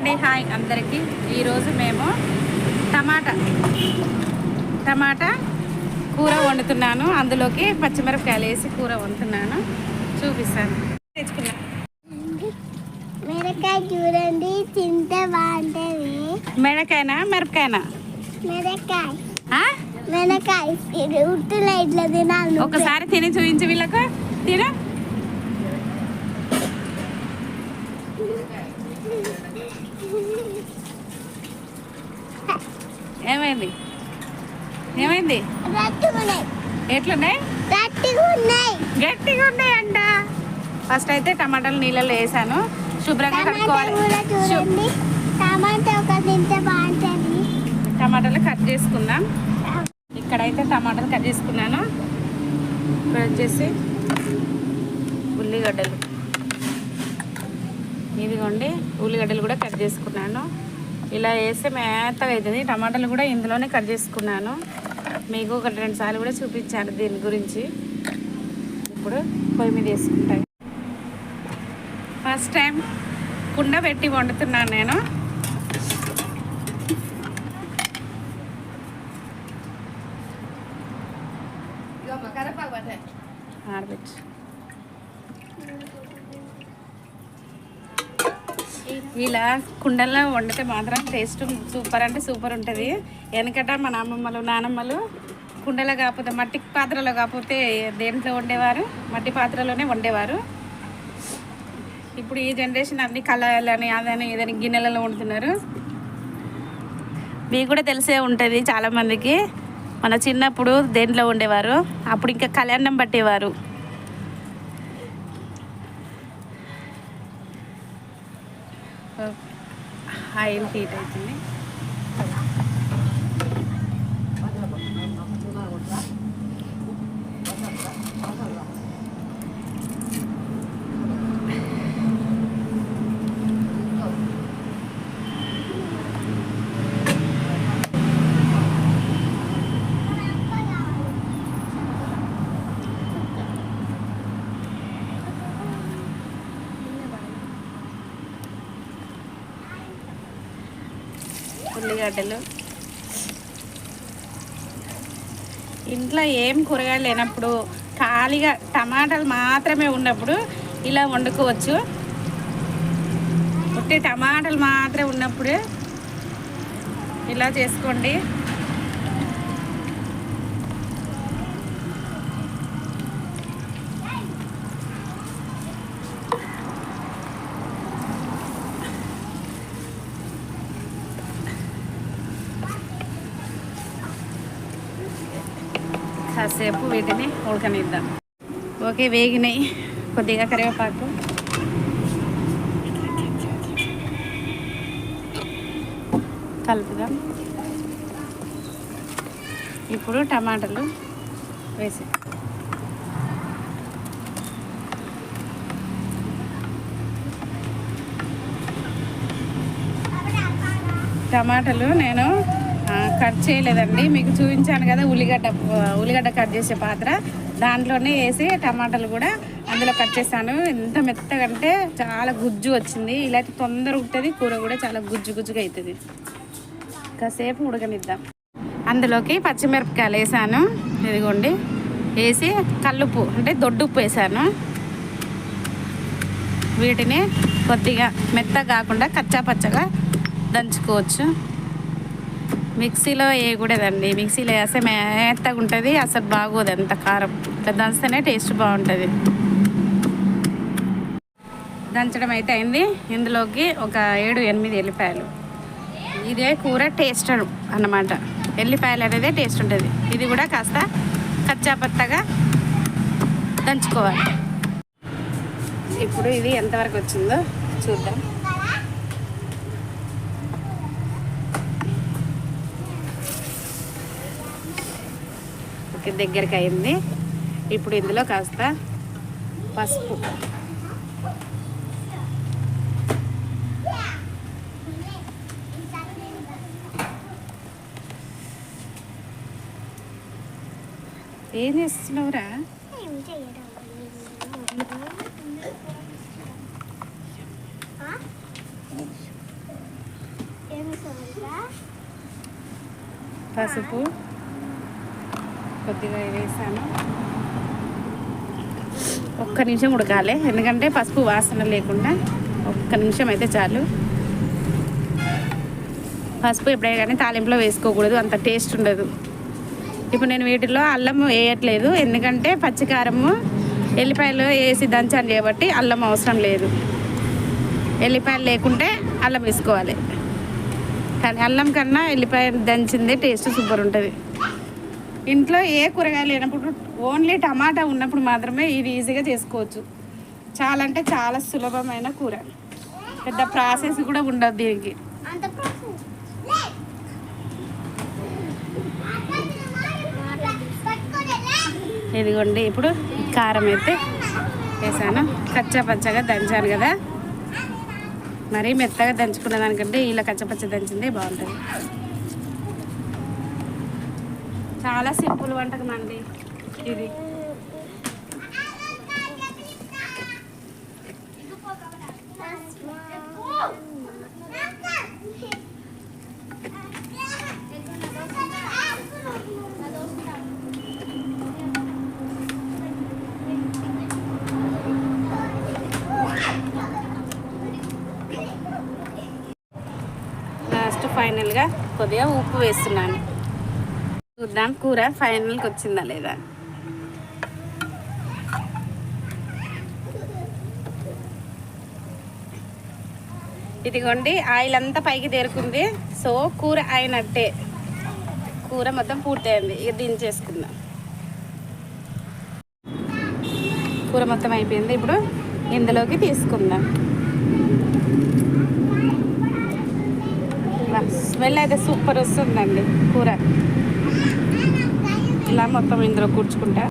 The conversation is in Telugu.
అండి హాయ్ అందరికీ. ఈరోజు మేము టమాటా టమాటా కూర వండుతున్నాను. అందులోకి పచ్చిమిరపకాయలు వేసి కూర వండుతున్నాను. చూపిస్తాను. తెచ్చుకున్నా. మిరకాయ చూడండి తింటే బాగుంటుంది. మెడకాయనా మిరపకాయనా? మిరకాయ ఆ? మిరకాయ ఇది ఉట్టులో ఇట్లా తినాలి. ఒకసారి తిని చూపించు వీళ్ళకు. తిన. ఏమైంది? ఏమైంది? ఎట్లున్నాయి? గట్టిగా ఉన్నాయి ఉన్నాయంట ఫస్ట్ అయితే టమాటాలు నీళ్ళలో వేసాను. శుభ్రంగా కట్టుకోవాలి టమాటాలు కట్ చేసుకుందాం. ఇక్కడైతే టమాటాలు కట్ చేసుకున్నాను. ఇక్కడ వచ్చేసి ఉల్లిగడ్డలు. ఇదిగోండి ఉల్లిగడ్డలు కూడా కట్ చేసుకున్నాను. ఇలా వేస్తే మేతగా అవుతుంది. టమాటాలు కూడా ఇందులోనే కట్ చేసుకున్నాను. మీకు ఒక రెండు సార్లు కూడా చూపించాను దీని గురించి. ఇప్పుడు పొయ్యి మీద వేసుకుంటాను ఫస్ట్ టైం కుండ పెట్టి వండుతున్నాను నేను. ఆడబెట్టు ఇలా కుండల్లో వండితే మాత్రం టేస్ట్ సూపర్ అంటే సూపర్ ఉంటుంది. వెనకట మన అమ్మమ్మలు నానమ్మలు కుండలో కాకపోతే మట్టి పాత్రలో కాకపోతే దేంట్లో వండేవారు? మట్టి పాత్రలోనే వండేవారు. ఇప్పుడు ఈ జనరేషన్ అన్ని కళలని అదని ఏదైనా గిన్నెలలో వండుతున్నారు. మీకు కూడా తెలిసే ఉంటుంది చాలామందికి. మన చిన్నప్పుడు దేంట్లో ఉండేవారు అప్పుడు ఇంకా కళ్యాణం పట్టేవారు. ఆయిల్ హీట్ అవుతుంది. ఉల్లిగడ్డలు. ఇంట్లో ఏం కూరగాయలు లేనప్పుడు ఖాళీగా టమాటాలు మాత్రమే ఉన్నప్పుడు ఇలా వండుకోవచ్చు. ఉట్టి టమాటాలు మాత్రమే ఉన్నప్పుడు ఇలా చేసుకోండి. కాసేపు వీటిని ఉడకనిద్దాం. ఓకే వేగినాయి. కొద్దిగా కరివేపాకు. కలుపుదాం. ఇప్పుడు టమాటాలు వేసి. టమాటాలు నేను కట్ చేయలేదండి. మీకు చూపించాను కదా ఉల్లిగడ్డ ఉల్లిగడ్డ కట్ చేసే పాత్ర. దాంట్లోనే వేసి టమాటాలు కూడా అందులో కట్ చేశాను ఎంత మెత్తగా అంటే చాలా గుజ్జు వచ్చింది. ఇలాంటి తొందర ఉంటుంది కూర కూడా చాలా గుజ్జు గుజ్జుగా అవుతుంది కాసేపు ఉడకనిద్దాం. అందులోకి పచ్చిమిరపకాయలు వేసాను. ఇదిగోండి. వేసి కల్లుప్పు అంటే దొడ్డుప్పు వేసాను. వీటిని కొద్దిగా మెత్త కాకుండా కచ్చా పచ్చగా దంచుకోవచ్చు. మిక్సీలో వేయకూడదండి. మిక్సీలో వేస్తే మెత్తగా ఉంటుంది అసలు బాగోదు అంత కారం. ఇట్లా దంచితేనే టేస్ట్ బాగుంటుంది. దంచడం అయితే అయింది. ఇందులోకి ఒక ఏడు ఎనిమిది ఎల్లిపాయలు. ఇదే కూర టేస్ట్ అన్నమాట. ఎల్లిపాయలు అనేది టేస్ట్ ఉంటుంది. ఇది కూడా కాస్త కచ్చాపత్తగా దంచుకోవాలి. ఇప్పుడు ఇది ఎంతవరకు వచ్చిందో చూద్దాం. దగ్గరికి అయింది ఇప్పుడు ఇందులో కాస్త పసుపు. ఏం చేస్తున్నావురా? పసుపు. కొద్దిగా వేసాను. ఒక్క నిమిషం ఉడకాలి. ఎందుకంటే పసుపు వాసన లేకుండా ఒక్క నిమిషం అయితే చాలు. పసుపు ఎప్పుడైనా కానీ తాలింపులో వేసుకోకూడదు. అంత టేస్ట్ ఉండదు. ఇప్పుడు నేను వీటిలో అల్లం వేయట్లేదు. ఎందుకంటే పచ్చికారము ఎల్లిపాయలు వేసి దంచాను కాబట్టి అల్లం అవసరం లేదు. ఎల్లిపాయలు లేకుంటే అల్లం వేసుకోవాలి. కానీ అల్లం కన్నా ఎల్లిపాయ దంచిందే టేస్ట్ సూపర్ ఉంటుంది. ఇంట్లో ఏ కూరగాయలు లేనప్పుడు ఓన్లీ టమాటా ఉన్నప్పుడు మాత్రమే ఇది ఈజీగా చేసుకోవచ్చు. చాలా అంటే చాలా సులభమైన కూర. పెద్ద ప్రాసెస్ కూడా ఉండదు దీనికి. ఇదిగోండి ఇప్పుడు కారం అయితే వేసాను. కచ్చా పచ్చగా దంచాను కదా. మరీ మెత్తగా దంచుకున్న దానికంటే ఇలా కచ్చపచ్చ దంచిందే బాగుంటుంది. చాలా సింపుల్ వంటకం అండి ఇది. లాస్ట్ ఫైనల్గా కొద్దిగా ఉప్పు వేస్తున్నాను. చూద్దాం. కూర ఫైనల్కి వచ్చిందా లేదా? ఇదిగోండి ఆయిల్ అంతా పైకి తేరుకుంది. సో కూర అయినట్టే. కూర మొత్తం పూర్తయింది. ఇక దించేసుకుందాం. కూర మొత్తం అయిపోయింది. ఇప్పుడు ఇందులోకి తీసుకుందాం. స్మెల్ అయితే సూపర్ వస్తుందండి. కూర. ఇలా మొత్తం ఇందులో కూర్చుకుంటా.